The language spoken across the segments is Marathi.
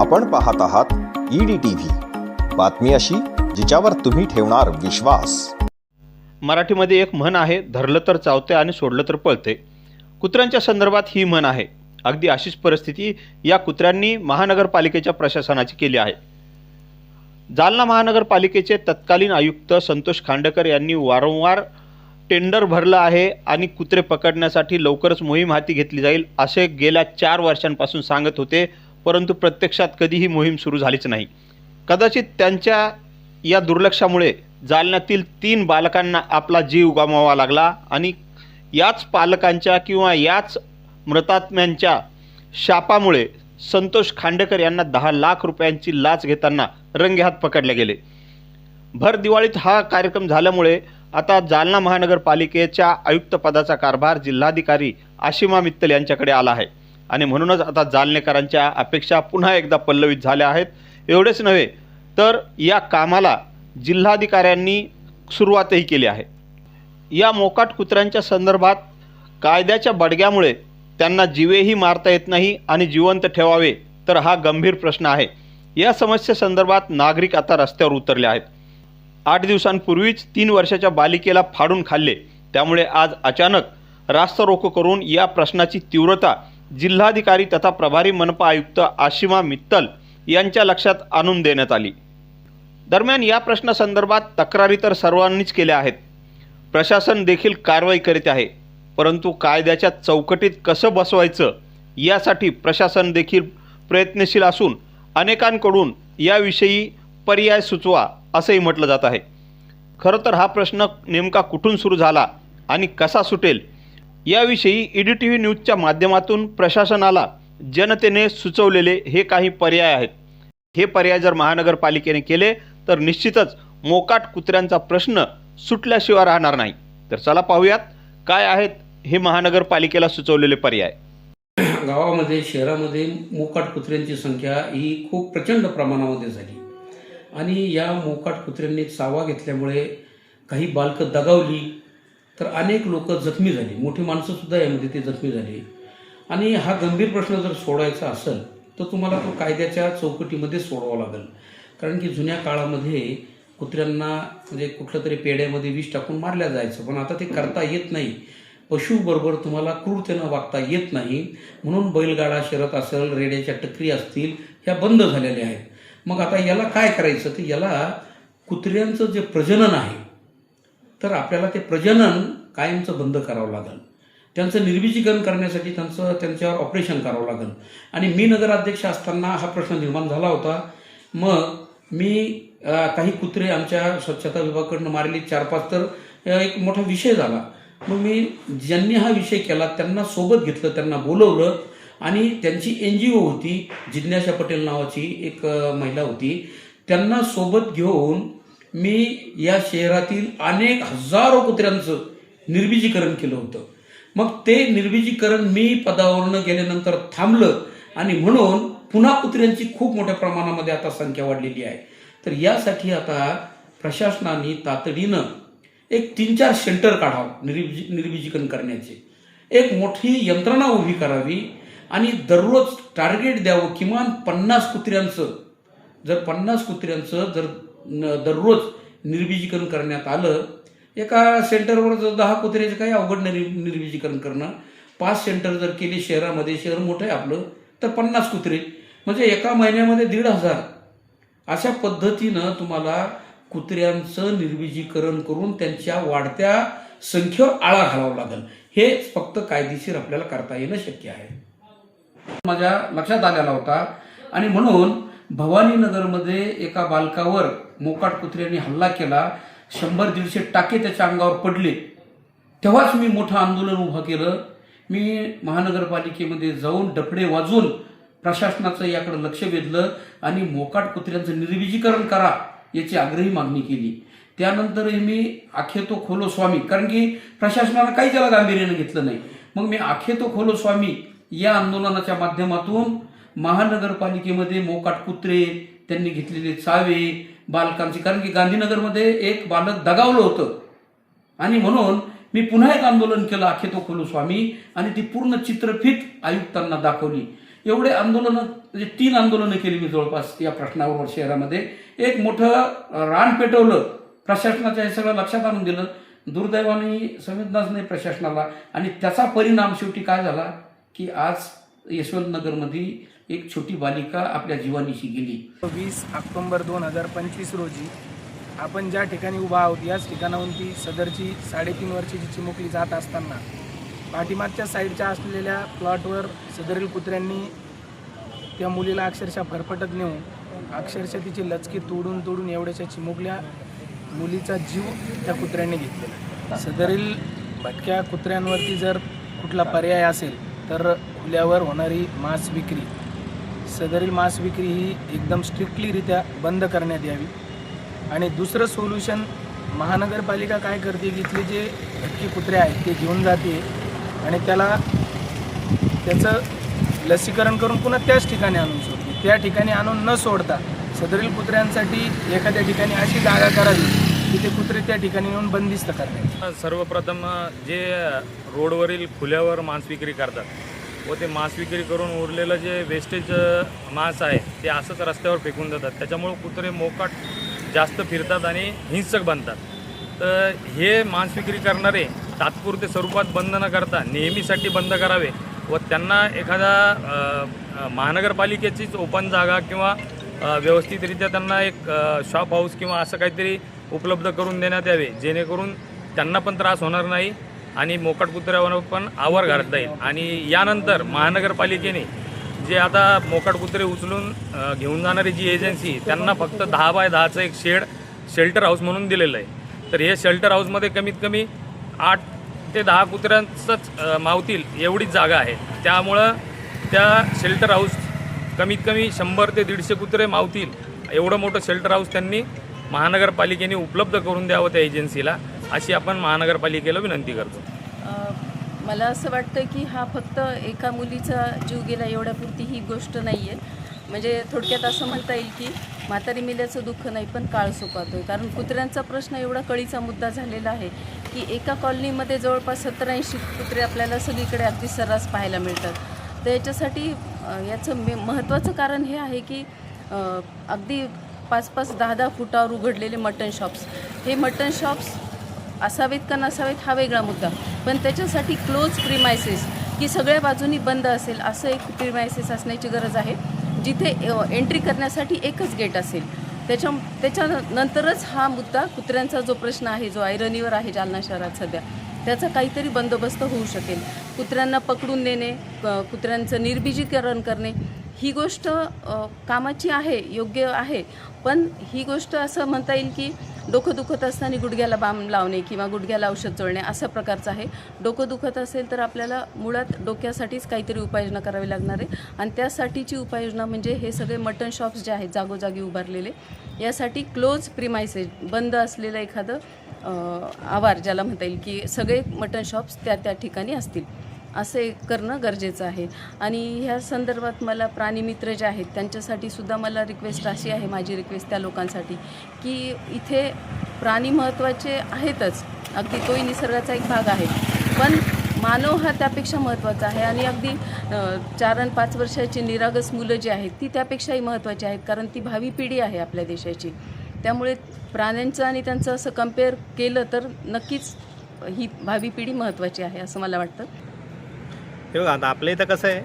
आपण पाहत आहात ईडी टीव्ही बातमी अशी जिच्यावर तुम्ही ठेवणार विश्वास. मराठीमध्ये एक म्हण आहे धरलं तर चावते आणि सोडलं तर पळते. कुत्र्यांच्या संदर्भात ही म्हण आहे. अगदी अशीच परिस्थिती या कुत्र्यांनी महानगरपालिकेच्या प्रशासनाची केली आहे. जालना महानगरपालिकेचे तत्कालीन आयुक्त संतोष खांडेकर यांनी वारंवार टेंडर भरलं आहे आणि कुत्रे पकडण्यासाठी लवकरच मोहीम हाती घेतली जाईल असे गेल्या चार वर्षांपासून सांगत होते परंतु प्रत्यक्षात कधीही मोहीम सुरू झालीच नाही. कदाचित त्यांच्या या दुर्लक्षामुळे जालन्यातील तीन बालकांना आपला जीव गमावा लागला आणि याच पालकांच्या किंवा याच मृतात्म्यांच्या शापामुळे संतोष खांडेकर यांना दहा लाख रुपयांची लाच घेताना रंगेहात पकडले गेले. भर दिवाळीत हा कार्यक्रम झाल्यामुळे आता जालना महानगरपालिकेच्या आयुक्तपदाचा कारभार जिल्हाधिकारी आशिमा मित्तल यांच्याकडे आला आहे. आणि म्हणूनच आता जालनेकरांच्या अपेक्षा पुन्हा एकदा पल्लवित झाल्या आहेत. एवढेच नव्हे तर या कामाला जिल्हाधिकाऱ्यांनी सुरुवातही केली आहे. या मोकाट कुत्र्यांच्या संदर्भात कायद्याच्या बडग्यामुळे त्यांना जीवेही मारता येत नाही आणि जिवंत ठेवावे तर हा गंभीर प्रश्न आहे. या समस्येसंदर्भात नागरिक आता रस्त्यावर उतरले आहेत. आठ दिवसांपूर्वीच तीन वर्षाच्या बालिकेला फाडून खाल्ले. त्यामुळे आज अचानक रास्ता रोको करून या प्रश्नाची तीव्रता जिल्हाधिकारी तथा प्रभारी मनपा आयुक्त आशिमा मित्तल यांच्या लक्षात आणून देण्यात आली. दरम्यान या प्रश्नासंदर्भात तक्रारी तर सर्वांनीच केल्या आहेत. प्रशासन देखील कारवाई करीत आहे. परंतु कायद्याच्या चौकटीत कसं बसवायचं यासाठी प्रशासन देखील प्रयत्नशील असून अनेकांकडून याविषयी पर्याय सुचवा असंही म्हटलं जात आहे. खरं तर हा प्रश्न नेमका कुठून सुरू झाला आणि कसा सुटेल याविषयी ई डी टी व्ही न्यूजच्या माध्यमातून प्रशासनाला जनतेने सुचवलेले हे काही पर्याय आहेत. हे पर्याय जर महानगरपालिकेने केले तर निश्चितच मोकाट कुत्र्यांचा प्रश्न सुटल्याशिवाय राहणार नाही. तर चला पाहूयात काय आहेत हे महानगरपालिकेला सुचवलेले पर्याय. गावामध्ये शहरामध्ये मोकाट कुत्र्यांची संख्या ही खूप प्रचंड प्रमाणामध्ये झाली. आणि या मोकाट कुत्र्यांनी चावा घेतल्यामुळे काही बालकं दगावली तर अनेक लोक जखमी झाली. मोठी माणसंसुद्धा यामध्ये ते जखमी झाली. आणि हा गंभीर प्रश्न जर सोडवायचा असेल तर तुम्हाला तो कायद्याच्या चौकटीमध्ये सोडवावा लागेल. कारण की जुन्या काळामध्ये कुत्र्यांना म्हणजे कुठलं तरी पेड्यामध्ये विष टाकून मारल्या जायचं. पण आता ते करता येत नाही. पशुबरोबर तुम्हाला क्रूरतेनं वागता येत नाही. म्हणून बैलगाडा शरत असेल रेड्याच्या टकरी असतील ह्या बंद झालेल्या आहेत. मग आता याला काय करायचं? तर याला कुत्र्यांचं जे प्रजनन आहे तर आपल्याला ते प्रजनन कायमचं बंद करावं लागेल. त्यांचं निर्विजीकरण करण्यासाठी त्यांचं त्यांच्यावर ऑपरेशन करावं लागेल. आणि मी नगराध्यक्ष असताना हा प्रश्न निर्माण झाला होता. मग मी काही कुत्रे आमच्या स्वच्छता विभागाकडनं मारली चार पाच तर एक मोठा विषय झाला. मग मी ज्यांनी हा विषय केला त्यांना सोबत घेतलं त्यांना बोलवलं. आणि त्यांची एन जी ओ होती जिज्ञासा पटेल नावाची एक महिला होती. त्यांना सोबत घेऊन मी या शहरातील अनेक हजारो कुत्र्यांचं निर्विजीकरण केलं होतं. मग ते निर्विजीकरण मी पदावरनं गेल्यानंतर थांबलं आणि म्हणून पुन्हा कुत्र्यांची खूप मोठ्या प्रमाणामध्ये आता संख्या वाढलेली आहे. तर यासाठी आता प्रशासनाने तातडीनं एक तीन चार शेल्टर काढावं निर्विजी निर्विजीकरण करण्याचे. एक मोठी यंत्रणा उभी करावी आणि दररोज टार्गेट द्यावं किमान पन्नास कुत्र्यांचं. जर पन्नास कुत्र्यांचं जर दररोज निर्बीजीकरण करण्यात आलं एका सेंटरवर जर दहा कुत्र्याचे काही अवघड निर् निर्विजीकरण करणं पाच सेंटर जर केले शहरामध्ये शहर मोठं आहे आपलं तर पन्नास कुत्रे. म्हणजे एका महिन्यामध्ये दीड हजार. अशा पद्धतीनं तुम्हाला कुत्र्यांचं निर्बीजीकरण करून त्यांच्या वाढत्या संख्येवर आळा घालावा लागेल. हेच फक्त कायदेशीर आपल्याला करता येणं शक्य आहे. माझ्या लक्षात आलेला होता आणि म्हणून भवानीनगरमध्ये एका बालकावर मोकाट कुत्र्यांनी हल्ला केला. शंभर दीडशे टाके त्याच्या अंगावर पडले. तेव्हाच मी मोठं आंदोलन उभं केलं. मी महानगरपालिकेमध्ये जाऊन डफडे वाजून प्रशासनाचं याकडे लक्ष वेधलं आणि मोकाट कुत्र्यांचं निर्विजीकरण करा याची आग्रही मागणी केली. त्यानंतरही मी आखेतो खोलो स्वामी कारण की प्रशासनानं काही त्याला गांभीर्यानं घेतलं नाही. मग मी आखेतो खोलो स्वामी या आंदोलनाच्या माध्यमातून महानगरपालिकेमध्ये मोकाट कुत्रे त्यांनी घेतलेले चावे बालकांचे कारण की गांधीनगरमध्ये एक बालक दगावलं होतं. आणि म्हणून मी पुन्हा एक आंदोलन केलं अखेतो खोलू स्वामी आणि ती पूर्ण चित्रफित आयुक्तांना दाखवली. एवढे आंदोलनं म्हणजे तीन आंदोलनं केली मी जवळपास या प्रश्नावर शहरामध्ये. एक मोठं रान पेटवलं प्रशासनाच्या हे सगळं लक्षात आणून दिलं. दुर्दैवाने संवेदनाच नाही प्रशासनाला. आणि त्याचा परिणाम शेवटी काय झाला? की आज यशवंतनगरमध्ये एक छोटी बालिका आपल्या जीवानीशी गेली. वीस ऑक्टोंबर दोन हजार पंचवीस रोजी आपण ज्या ठिकाणी उभा आहोत याच ठिकाणाहून ती सदरची साडेतीन वर्षाची चिमुकली जात असताना पाठीमागच्या साईडच्या असलेल्या प्लॉटवर सदरील कुत्र्यांनी त्या मुलीला अक्षरशः फरफटत नेऊन अक्षरशः तिची लचकी तोडून तोडून एवढ्याशा चिमुकल्या मुलीचा जीव त्या कुत्र्यांनी घेतलेला सदरील भटक्या कुत्र्यांवरती जर कुठला पर्याय असेल तर खुल्यावर होणारी मांस विक्री सदरील मांस विक्री ही एकदम स्ट्रिक्टलीरित्या बंद करण्यात यावी. आणि दुसरं सोल्युशन महानगरपालिका काय करते की इथले जे भटकी कुत्रे आहेत ते घेऊन जाते आणि त्याला त्याचं लसीकरण करून पुन्हा त्याच ठिकाणी आणून सोडते. त्या ठिकाणी आणून न सोडता सदरील कुत्र्यांसाठी एखाद्या ठिकाणी अशी जागा करावी की ते कुत्रे त्या ठिकाणी येऊन बंदिस्त करणे सर्वप्रथम जे रोडवरील खुल्यावर मांस विक्री करतात व ते मांस विक्री करून उरलेलं जे वेस्टेज मांस आहे ते असंच रस्त्यावर फेकून देतात. त्याच्यामुळं कुत्रे मोकाट जास्त फिरतात आणि हिंसक बनतात. तर हे मांस विक्री करणारे तात्पुरते स्वरूपात बंद न करता नेहमीसाठी बंद करावे व त्यांना एखादा महानगरपालिकेचीच ओपन जागा किंवा व्यवस्थितरित्या त्यांना एक शॉप हाऊस किंवा असं काहीतरी उपलब्ध करून देण्यात यावे जेणेकरून त्यांना पण त्रास होणार नाही. आणि मोकाट कुत्र्यावर पण आवर घालता येईल. आणि यानंतर महानगरपालिकेने जे आता मोकाट कुत्रे उचलून घेऊन जाणारी जी एजन्सी त्यांना फक्त दहा बाय दहाचं एक शेड शेल्टर हाऊस म्हणून दिलेलं आहे. तर हे शेल्टर हाऊसमध्ये कमीत कमी आठ ते दहा कुत्र्यांचंच मावतील एवढीच जागा आहे. त्यामुळं त्या शेल्टर हाऊस कमीत कमी शंभर ते दीडशे कुत्रे मावतील. एवढं मोठं शेल्टर हाऊस त्यांनी महानगरपालिकेने उपलब्ध करून द्यावं त्या एजन्सीला अशी आपण महानगरपालिकेला विनंती करतो. मला असं वाटतं की हा फक्त एका मुलीचा जीव गेला एवढ्यापुरती ही गोष्ट नाही आहे म्हणजे थोडक्यात असं म्हणता येईल की म्हातारी मिल्याचं दुःख नाही पण काळ सुकावतोय कारण कुत्र्यांचा प्रश्न एवढा कळीचा मुद्दा झालेला आहे की एका कॉलनीमध्ये जवळपास सत्तर ऐंशी कुत्रे आपल्याला सगळीकडे अगदी सर्रास पाहायला मिळतात. तर याच्यासाठी याचं मे महत्त्वाचं कारण हे आहे की अगदी पाच पाच दहा दहा फुटावर उघडलेले मटन शॉप्स. हे मटन शॉप्स असावेत का नसावेत हा वेगळा मुद्दा. पण त्याच्यासाठी क्लोज प्रिमायसेस की सगळ्या बाजूनी बंद असेल असं एक प्रिमायसेस असण्याची गरज आहे. जिथे एंट्री करण्यासाठी एकच गेट असेल. त्याच्या त्याच्यानंतरच हा मुद्दा कुत्र्यांचा जो प्रश्न आहे जो आयरनीवर आहे जालना शहरात सध्या त्याचा काहीतरी बंदोबस्त होऊ शकेल. कुत्र्यांना पकडून नेणे कुत्र्यांचं निर्बीजीकरण करणे ही गोष्ट कामाची आहे योग्य आहे. पण ही गोष्ट असं म्हणता येईल की डोकं दुखत असताना गुडघ्याला बाम लावणे किंवा गुडघ्याला औषध चोळणे अशा प्रकारचं आहे. डोकं दुखत असेल तर आपल्याला मुळात डोक्यासाठीच काहीतरी उपाययोजना करावी लागणार आहे. आणि त्यासाठीची उपाययोजना म्हणजे हे सगळे मटन शॉप्स जे आहेत जागोजागी उभारलेले यासाठी क्लोज प्रिमायसेस बंद असलेलं एखादं आवार ज्याला म्हणता येईल की सगळे मटन शॉप्स त्या त्या ठिकाणी असतील. असे करणं गरजेचं आहे. आणि ह्या संदर्भात मला प्राणीमित्र जे आहेत त्यांच्यासाठी सुद्धा मला रिक्वेस्ट अशी आहे माझी रिक्वेस्ट त्या लोकांसाठी की इथे प्राणी महत्त्वाचे आहेतच. अगदी तोही निसर्गाचा एक भाग आहे. पण मानव हा त्यापेक्षा महत्त्वाचा आहे आणि अगदी चार आणि पाच वर्षाची निरागस मुलं जी आहेत ती त्यापेक्षाही महत्त्वाची आहेत कारण ती भावी पिढी आहे आपल्या देशाची. त्यामुळे प्राण्यांचं आणि त्यांचं असं कंपेअर केलं तर नक्कीच ही भावी पिढी महत्त्वाची आहे असं मला वाटतं. हे बघा आता आपल्या इथं कसं आहे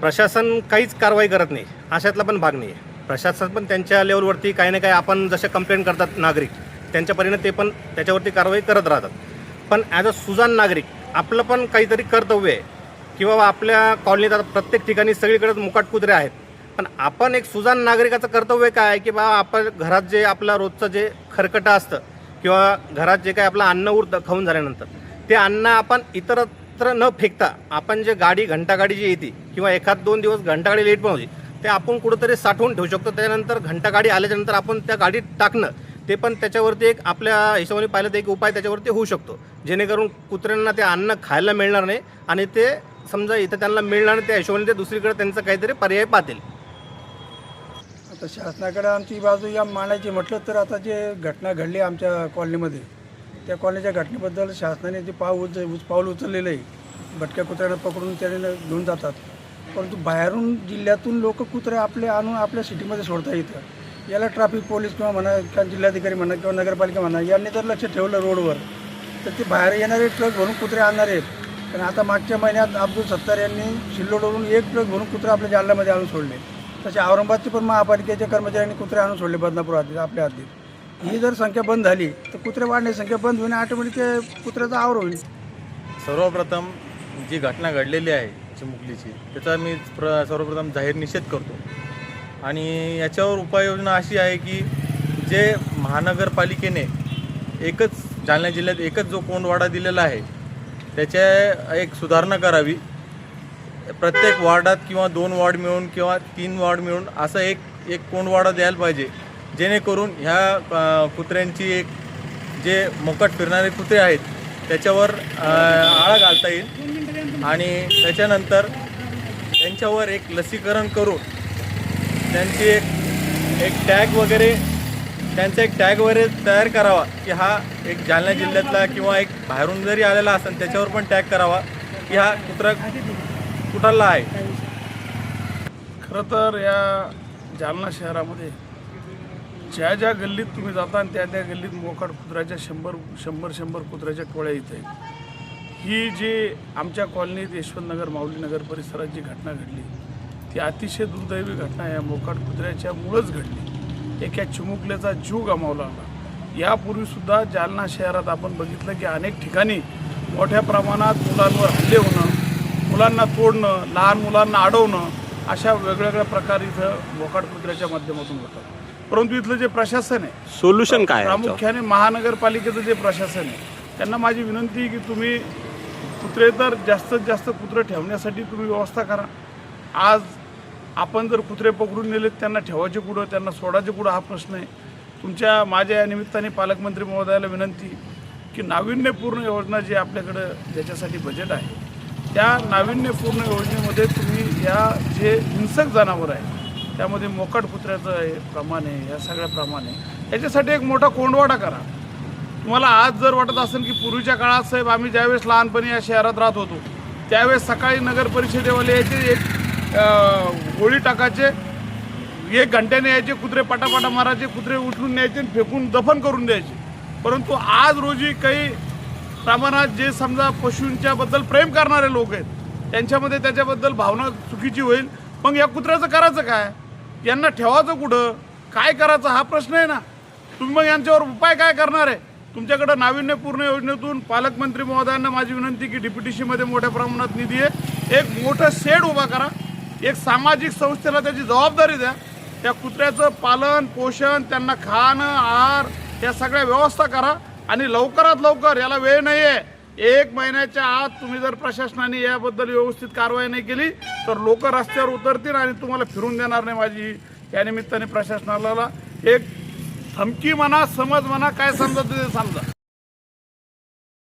प्रशासन काहीच कारवाई करत नाही. अशातला पण भाग नाही आहे प्रशासन पण त्यांच्या लेवलवरती काही ना काही आपण जसे कंप्लेंट करतात नागरिक त्यांच्या परीने ते पण त्याच्यावरती कारवाई करत राहतात. पण ॲज अ सुजान नागरिक आपलं पण काहीतरी कर्तव्य आहे की बाबा आपल्या कॉलनीत आता प्रत्येक ठिकाणी सगळीकडे मुकाट कुत्रे आहेत. पण आपण एक सुजान नागरिकाचं कर्तव्य काय आहे की बाबा आपण घरात जे आपलं रोजचं जे खरकटं असतं किंवा घरात जे काही आपलं अन्न उरतं खाऊन झाल्यानंतर ते अन्न आपण इतर एकत्र न फेकता आपण जे गाडी घंटागाडी जी येते किंवा एखाद दोन दिवस घंटागाडी लेट पण होती ते आपण कुठंतरी साठवून ठेवू शकतो. त्याच्यानंतर घंटागाडी आल्याच्यानंतर आपण त्या गाडीत टाकणं ते पण त्याच्यावरती एक आपल्या हिशोबाने पाहिलं तर एक उपाय त्याच्यावरती होऊ शकतो. जेणेकरून कुत्र्यांना ते अन्न खायला मिळणार नाही आणि ते समजा इथं त्यांना मिळणार नाही त्या हिशोबाने ते दुसरीकडे त्यांचं काहीतरी पर्याय पाहतील. आता शासनाकडे आमची बाजू या मांडायची म्हटलं तर आता जे घटना घडली आमच्या कॉलनीमध्ये त्या कॉलनीच्या घटनेबद्दल शासनाने जे पाव उच उच- पाऊल उचललेलं आहे भटक्या कुत्र्यांना पकडून त्याने घेऊन जातात. परंतु बाहेरून जिल्ह्यातून लोक कुत्रे आपले आणून आपल्या सिटीमध्ये सोडता येतं याला ट्रॅफिक पोलीस किंवा म्हणा किंवा जिल्हाधिकारी म्हणा किंवा नगरपालिका म्हणा यांनी जर लक्ष ठेवलं रोडवर. तर ते बाहेर येणारे ट्रक भरून कुत्रे आणणार आहेत. पण आता मागच्या महिन्यात अब्दुल सत्तार यांनी सिल्लोडवरून एक ट्रक भरून कुत्रे आपल्या जालन्यामध्ये आणून सोडले. तसे औरंगाबादचे पण महापालिकेच्या कर्मचाऱ्यांनी कुत्रे आणून सोडले बदनापूर हद्दीत आपल्या हद्दीत ही जर संख्या बंद झाली तर कुत्रे वाढण्याची संख्या बंद होईल ऑटोमॅटिक ते कुत्र्याचा आवर होईल. सर्वप्रथम जी घटना घडलेली आहे चिमुकलीची त्याचा मी प्र सर्वप्रथम जाहीर निषेध करतो. आणि याच्यावर उपाययोजना अशी आहे की जे महानगरपालिकेने एकच जालना जिल्ह्यात एकच जो कोंडवाडा दिलेला आहे त्याच्या एक सुधारणा करावी. प्रत्येक वॉर्डात किंवा दोन वॉर्ड मिळून किंवा तीन वॉर्ड मिळून असं एक एक कोंडवाडा द्यायला पाहिजे. जेणेकरून ह्या कुत्र्यांची एक जे मोकट फिरणारे कुत्रे आहेत त्याच्यावर आळा घालता येईल. आणि त्याच्यानंतर त्यांच्यावर एक लसीकरण करून त्यांची एक एक टॅग वगैरे त्यांचा एक टॅग वगैरे तयार करावा की हा एक जालना जिल्ह्यातला किंवा एक बाहेरून जरी आलेला असेल त्याच्यावर पण टॅग करावा की हा कुत्रा कुठाला आहे. खरं तर या जालना शहरामध्ये ज्या ज्या गल्लीत तुम्ही जाता आणि त्या त्या गल्लीत मोकाड कुत्र्याच्या शंभर शंभर शंभर कुत्र्याच्या टोळ्या इथे ही जी आमच्या कॉलनीत यशवंतनगर माऊलीनगर परिसरात जी घटना घडली ती अतिशय दुर्दैवी घटना या मोकाट कुत्र्याच्यामुळंच घडली. एका चिमुकल्याचा जीव गमावला आला यापूर्वीसुद्धा जालना शहरात आपण बघितलं की अनेक ठिकाणी मोठ्या प्रमाणात मुलांवर हल्ले होणं मुलांना तोडणं लहान मुलांना अडवणं अशा वेगवेगळ्या प्रकार इथं मोकाड कुत्र्याच्या माध्यमातून होतात. परंतु इथलं जे प्रशासन आहे सोल्युशन काय आहे प्रामुख्याने महानगरपालिकेचं जे प्रशासन आहे त्यांना माझी विनंती आहे की तुम्ही कुत्रे तर जास्तीत जास्त कुत्रे ठेवण्यासाठी तुम्ही व्यवस्था करा. आज आपण जर कुत्रे पकडून नेलेत त्यांना ठेवायचे कुठं त्यांना सोडायचे कुठं हा प्रश्न आहे. तुमच्या माझ्या या निमित्ताने पालकमंत्री महोदयाला विनंती की नाविन्यपूर्ण योजना जी आपल्याकडं ज्याच्यासाठी बजेट आहे त्या नाविन्यपूर्ण योजनेमध्ये तुम्ही या जे हिंसक जनावर आहे त्यामध्ये मोकाट कुत्र्याचं आहे प्रमाण आहे या सगळ्या प्रमाण आहे. याच्यासाठी एक मोठा कोंडवाडा करा. तुम्हाला आज जर वाटत असेल की पूर्वीच्या काळात साहेब आम्ही ज्यावेळेस लहानपणी या शहरात राहत होतो त्यावेळेस सकाळी नगर परिषदेवाले यायचे एक गोळी टाकायचे एक घंट्याने यायचे कुत्रे पटापटा मारायचे कुत्रे उचलून न्यायचे फेकून दफन करून द्यायचे. परंतु आज रोजी काही प्रमाणात जे समजा पशूंच्याबद्दल प्रेम करणारे लोक आहेत त्यांच्यामध्ये त्याच्याबद्दल भावना चुकीची होईल. मग या कुत्र्याचं करायचं काय? यांना ठेवायचं कुठं? काय करायचं हा प्रश्न आहे ना. तुम्ही मग यांच्यावर उपाय काय करणार आहे? तुमच्याकडं नाविन्यपूर्ण योजनेतून पालकमंत्री महोदयांना माझी विनंती की डीपीटीसीमध्ये मोठ्या प्रमाणात निधी आहे. एक मोठं शेड उभा करा. एक सामाजिक संस्थेला त्याची जबाबदारी द्या. त्या कुत्र्याचं पालन पोषण त्यांना खाणं आहार या सगळ्या व्यवस्था करा आणि लवकरात लवकर याला वेळ नाही आहे एक महिन्याच्या आत तुम्ही जर प्रशासनाने याबद्दल व्यवस्थित कारवाई नाही केली तर लोक रस्त्यावर उतरतील आणि तुम्हाला फिरून देणार नाही माझी या निमित्ताने प्रशासनाला एक धमकी म्हणा समज म्हणा काय समजा ते समजा.